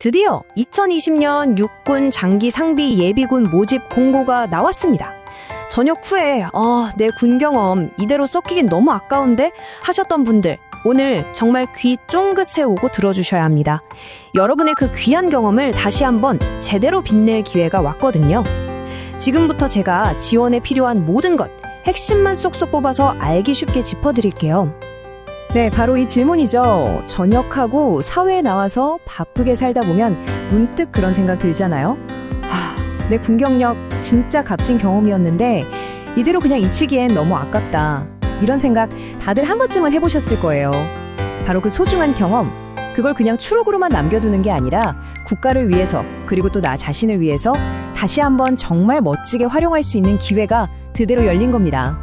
드디어 2020년 육군 장기 상비 예비군 모집 공고가 나왔습니다. 전역 후에 아, 내 군 경험 이대로 썩히긴 너무 아까운데 하셨던 분들 오늘 정말 귀 쫑긋 세우고 들어주셔야 합니다. 여러분의 그 귀한 경험을 다시 한번 제대로 빛낼 기회가 왔거든요. 지금부터 제가 지원에 필요한 모든 것 핵심만 쏙쏙 뽑아서 알기 쉽게 짚어드릴게요. 네, 바로 이 질문이죠. 전역하고 사회에 나와서 바쁘게 살다 보면 문득 그런 생각 들잖아요. 하, 내 군경력 진짜 값진 경험이었는데 이대로 그냥 잊히기엔 너무 아깝다. 이런 생각 다들 한 번쯤은 해보셨을 거예요. 바로 그 소중한 경험, 그걸 그냥 추억으로만 남겨두는 게 아니라 국가를 위해서 그리고 또 나 자신을 위해서 다시 한번 정말 멋지게 활용할 수 있는 기회가 드디어 열린 겁니다.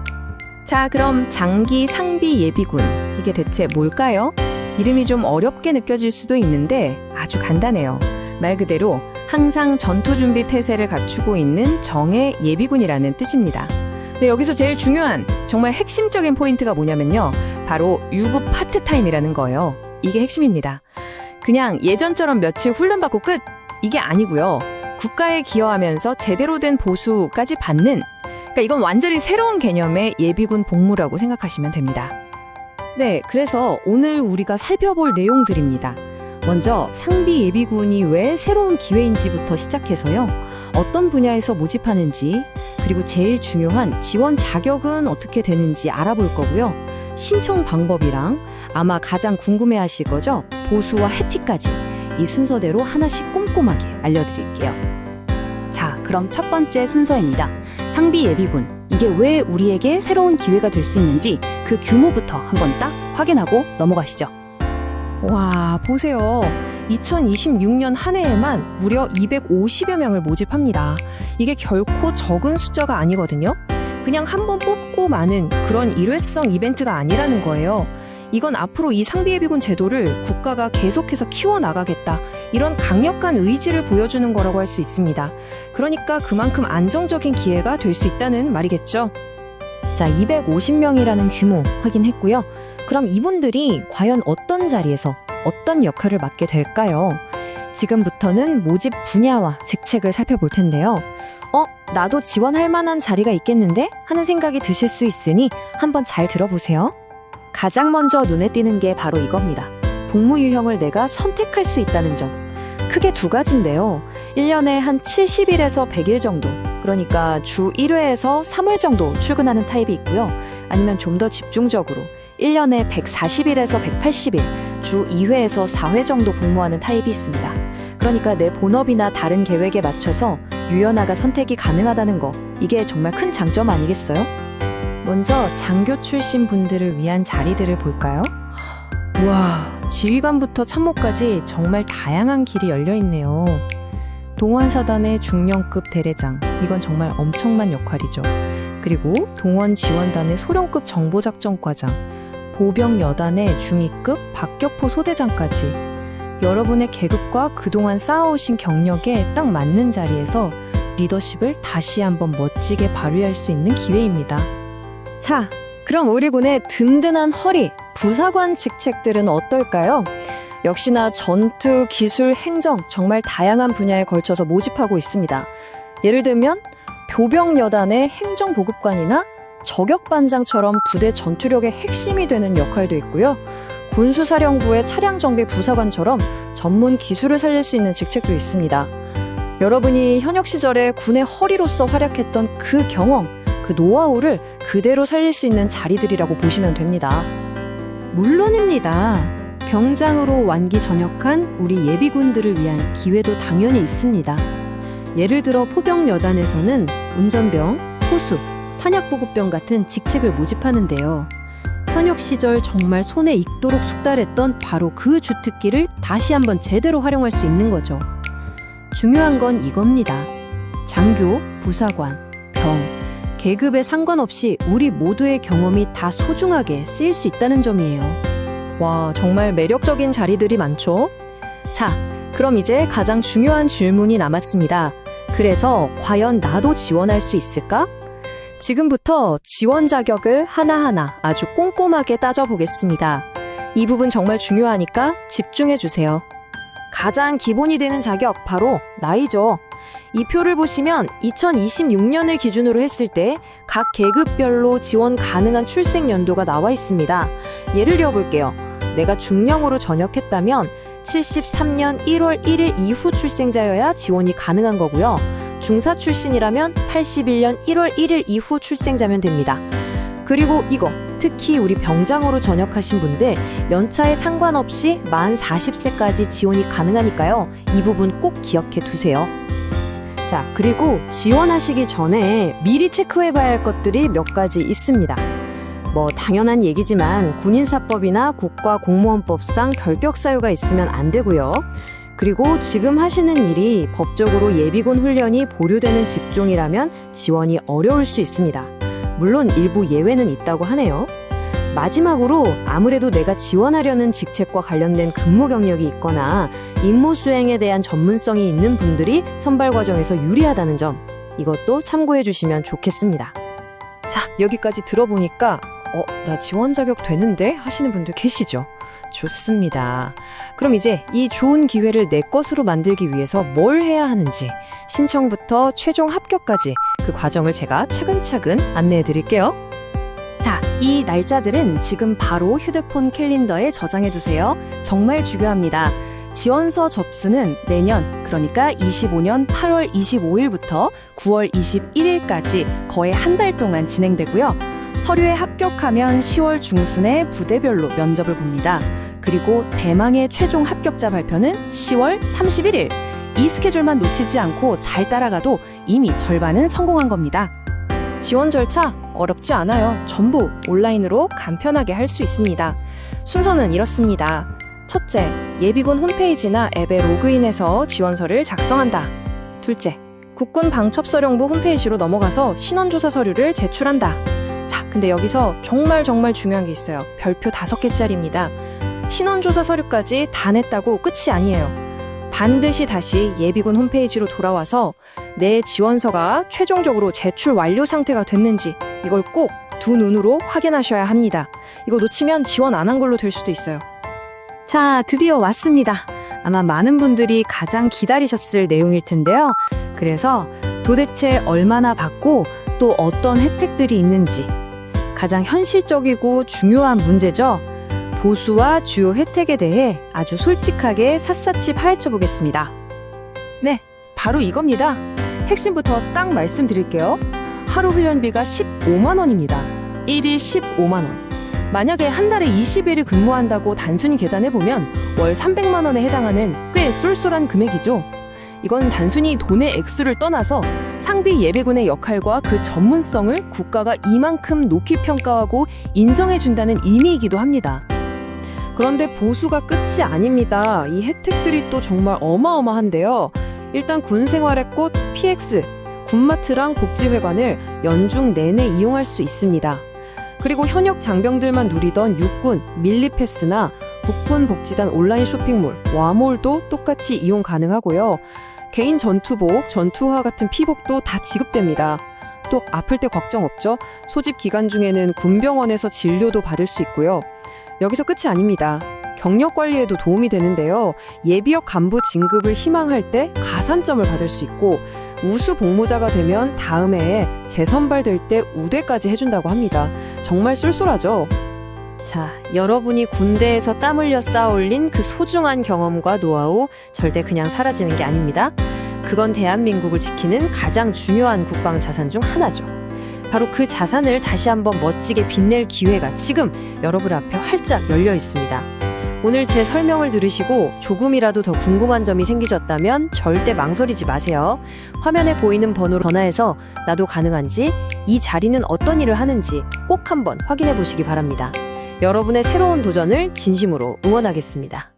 자, 그럼 장기 상비 예비군. 이게 대체 뭘까요? 이름이 좀 어렵게 느껴질 수도 있는데 아주 간단해요. 말 그대로 항상 전투 준비 태세를 갖추고 있는 정예 예비군이라는 뜻입니다. 네, 여기서 제일 중요한 정말 핵심적인 포인트가 뭐냐면요. 바로 유급 파트타임이라는 거예요. 이게 핵심입니다. 그냥 예전처럼 며칠 훈련받고 끝! 이게 아니고요. 국가에 기여하면서 제대로 된 보수까지 받는 그러니까 이건 완전히 새로운 개념의 예비군 복무라고 생각하시면 됩니다. 네, 그래서 오늘 우리가 살펴볼 내용들입니다. 먼저 상비 예비군이 왜 새로운 기회인지부터 시작해서요. 어떤 분야에서 모집하는지, 그리고 제일 중요한 지원 자격은 어떻게 되는지 알아볼 거고요. 신청 방법이랑 아마 가장 궁금해 하실 거죠? 보수와 혜택까지 이 순서대로 하나씩 꼼꼼하게 알려드릴게요. 자, 그럼 첫 번째 순서입니다. 상비 예비군. 이게 왜 우리에게 새로운 기회가 될 수 있는지 그 규모부터 한번 딱 확인하고 넘어가시죠. 와, 보세요. 2026년 한 해에만 무려 250여 명을 모집합니다. 이게 결코 적은 숫자가 아니거든요. 그냥 한 번 뽑고 마는 그런 일회성 이벤트가 아니라는 거예요. 이건 앞으로 이 상비예비군 제도를 국가가 계속해서 키워나가겠다. 이런 강력한 의지를 보여주는 거라고 할 수 있습니다. 그러니까 그만큼 안정적인 기회가 될 수 있다는 말이겠죠. 자, 250명이라는 규모 확인했고요. 그럼 이분들이 과연 어떤 자리에서 어떤 역할을 맡게 될까요? 지금부터는 모집 분야와 직책을 살펴볼 텐데요. 어, 나도 지원할 만한 자리가 있겠는데? 하는 생각이 드실 수 있으니 한번 잘 들어보세요. 가장 먼저 눈에 띄는 게 바로 이겁니다. 복무 유형을 내가 선택할 수 있다는 점. 크게 두 가지인데요. 1년에 한 70일에서 100일 정도. 그러니까 주 1회에서 3회 정도 출근하는 타입이 있고요. 아니면 좀 더 집중적으로 1년에 140일에서 180일, 주 2회에서 4회 정도 복무하는 타입이 있습니다. 그러니까 내 본업이나 다른 계획에 맞춰서 유연화가 선택이 가능하다는 거. 이게 정말 큰 장점 아니겠어요? 먼저 장교 출신 분들을 위한 자리들을 볼까요? 와, 지휘관부터 참모까지 정말 다양한 길이 열려 있네요. 동원사단의 중령급 대대장, 이건 정말 엄청난 역할이죠. 그리고 동원 지원단의 소령급 정보작전과장, 보병 여단의 중위급 박격포 소대장까지 여러분의 계급과 그동안 쌓아오신 경력에 딱 맞는 자리에서 리더십을 다시 한번 멋지게 발휘할 수 있는 기회입니다. 자, 그럼 우리 군의 든든한 허리, 부사관 직책들은 어떨까요? 역시나 전투, 기술, 행정 정말 다양한 분야에 걸쳐서 모집하고 있습니다. 예를 들면 교병 여단의 행정 보급관이나 저격반장처럼 부대 전투력의 핵심이 되는 역할도 있고요. 군수사령부의 차량 정비 부사관처럼 전문 기술을 살릴 수 있는 직책도 있습니다. 여러분이 현역 시절에 군의 허리로서 활약했던 그 경험, 그 노하우를 그대로 살릴 수 있는 자리들이라고 보시면 됩니다. 물론입니다. 병장으로 완기 전역한 우리 예비군들을 위한 기회도 당연히 있습니다. 예를 들어 포병 여단에서는 운전병, 호수, 탄약보급병 같은 직책을 모집하는데요. 현역 시절 정말 손에 익도록 숙달했던 바로 그 주특기를 다시 한번 제대로 활용할 수 있는 거죠. 중요한 건 이겁니다. 장교, 부사관, 병, 계급에 상관없이 우리 모두의 경험이 다 소중하게 쓰일 수 있다는 점이에요. 와, 정말 매력적인 자리들이 많죠? 자, 그럼 이제 가장 중요한 질문이 남았습니다. 그래서 과연 나도 지원할 수 있을까? 지금부터 지원 자격을 하나하나 아주 꼼꼼하게 따져보겠습니다. 이 부분 정말 중요하니까 집중해 주세요. 가장 기본이 되는 자격 바로 나이죠. 이 표를 보시면 2026년을 기준으로 했을 때 각 계급별로 지원 가능한 출생 연도가 나와 있습니다. 예를 들어 볼게요. 내가 중령으로 전역했다면 73년 1월 1일 이후 출생자여야 지원이 가능한 거고요. 중사 출신이라면 81년 1월 1일 이후 출생자면 됩니다. 그리고 이거 특히 우리 병장으로 전역하신 분들 연차에 상관없이 만 40세까지 지원이 가능하니까요. 이 부분 꼭 기억해 두세요. 자, 그리고 지원하시기 전에 미리 체크해 봐야 할 것들이 몇 가지 있습니다. 뭐 당연한 얘기지만 군인사법이나 국가공무원법상 결격 사유가 있으면 안 되고요. 그리고 지금 하시는 일이 법적으로 예비군 훈련이 보류되는 직종이라면 지원이 어려울 수 있습니다. 물론 일부 예외는 있다고 하네요. 마지막으로 아무래도 내가 지원하려는 직책과 관련된 근무 경력이 있거나 임무 수행에 대한 전문성이 있는 분들이 선발 과정에서 유리하다는 점 이것도 참고해 주시면 좋겠습니다. 자, 여기까지 들어보니까 어, 나 지원 자격 되는데 하시는 분들 계시죠? 좋습니다. 그럼 이제 이 좋은 기회를 내 것으로 만들기 위해서 뭘 해야 하는지 신청부터 최종 합격까지 그 과정을 제가 차근차근 안내해 드릴게요. 자, 이 날짜들은 지금 바로 휴대폰 캘린더에 저장해 두세요. 정말 중요합니다. 지원서 접수는 내년, 그러니까 25년 8월 25일부터 9월 21일까지 거의 한 달 동안 진행되고요. 서류에 합격하면 10월 중순에 부대별로 면접을 봅니다. 그리고 대망의 최종 합격자 발표는 10월 31일. 이 스케줄만 놓치지 않고 잘 따라가도 이미 절반은 성공한 겁니다. 지원 절차 어렵지 않아요. 전부 온라인으로 간편하게 할 수 있습니다. 순서는 이렇습니다. 첫째, 예비군 홈페이지나 앱에 로그인해서 지원서를 작성한다. 둘째, 국군 방첩서령부 홈페이지로 넘어가서 신원조사 서류를 제출한다. 자, 근데 여기서 정말 정말 중요한 게 있어요. 별표 다섯 개짜리입니다. 신원조사 서류까지 다 냈다고 끝이 아니에요. 반드시 다시 예비군 홈페이지로 돌아와서 내 지원서가 최종적으로 제출 완료 상태가 됐는지 이걸 꼭 두 눈으로 확인하셔야 합니다. 이거 놓치면 지원 안 한 걸로 될 수도 있어요. 자, 드디어 왔습니다. 아마 많은 분들이 가장 기다리셨을 내용일 텐데요. 그래서 도대체 얼마나 받고 또 어떤 혜택들이 있는지 가장 현실적이고 중요한 문제죠. 보수와 주요 혜택에 대해 아주 솔직하게 샅샅이 파헤쳐 보겠습니다. 네, 바로 이겁니다. 핵심부터 딱 말씀드릴게요. 하루 훈련비가 15만 원입니다. 1일 15만 원. 만약에 한 달에 20일을 근무한다고 단순히 계산해 보면 월 300만 원에 해당하는 꽤 쏠쏠한 금액이죠. 이건 단순히 돈의 액수를 떠나서 상비 예비군의 역할과 그 전문성을 국가가 이만큼 높이 평가하고 인정해 준다는 의미이기도 합니다. 그런데 보수가 끝이 아닙니다. 이 혜택들이 또 정말 어마어마한데요. 일단 군 생활의 꽃 PX 군마트랑 복지회관을 연중 내내 이용할 수 있습니다. 그리고 현역 장병들만 누리던 육군 밀리패스나 국군 복지단 온라인 쇼핑몰 와몰도 똑같이 이용 가능하고요. 개인 전투복, 전투화 같은 피복도 다 지급됩니다. 또 아플 때 걱정 없죠. 소집 기간 중에는 군병원에서 진료도 받을 수 있고요. 여기서 끝이 아닙니다. 경력 관리에도 도움이 되는데요. 예비역 간부 진급을 희망할 때 가산점을 받을 수 있고 우수 복무자가 되면 다음 해에 재선발될 때 우대까지 해준다고 합니다. 정말 쏠쏠하죠? 자, 여러분이 군대에서 땀 흘려 쌓아 올린 그 소중한 경험과 노하우 절대 그냥 사라지는 게 아닙니다. 그건 대한민국을 지키는 가장 중요한 국방 자산 중 하나죠. 바로 그 자산을 다시 한번 멋지게 빛낼 기회가 지금 여러분 앞에 활짝 열려 있습니다. 오늘 제 설명을 들으시고 조금이라도 더 궁금한 점이 생기셨다면 절대 망설이지 마세요. 화면에 보이는 번호로 전화해서 나도 가능한지, 이 자리는 어떤 일을 하는지 꼭 한번 확인해 보시기 바랍니다. 여러분의 새로운 도전을 진심으로 응원하겠습니다.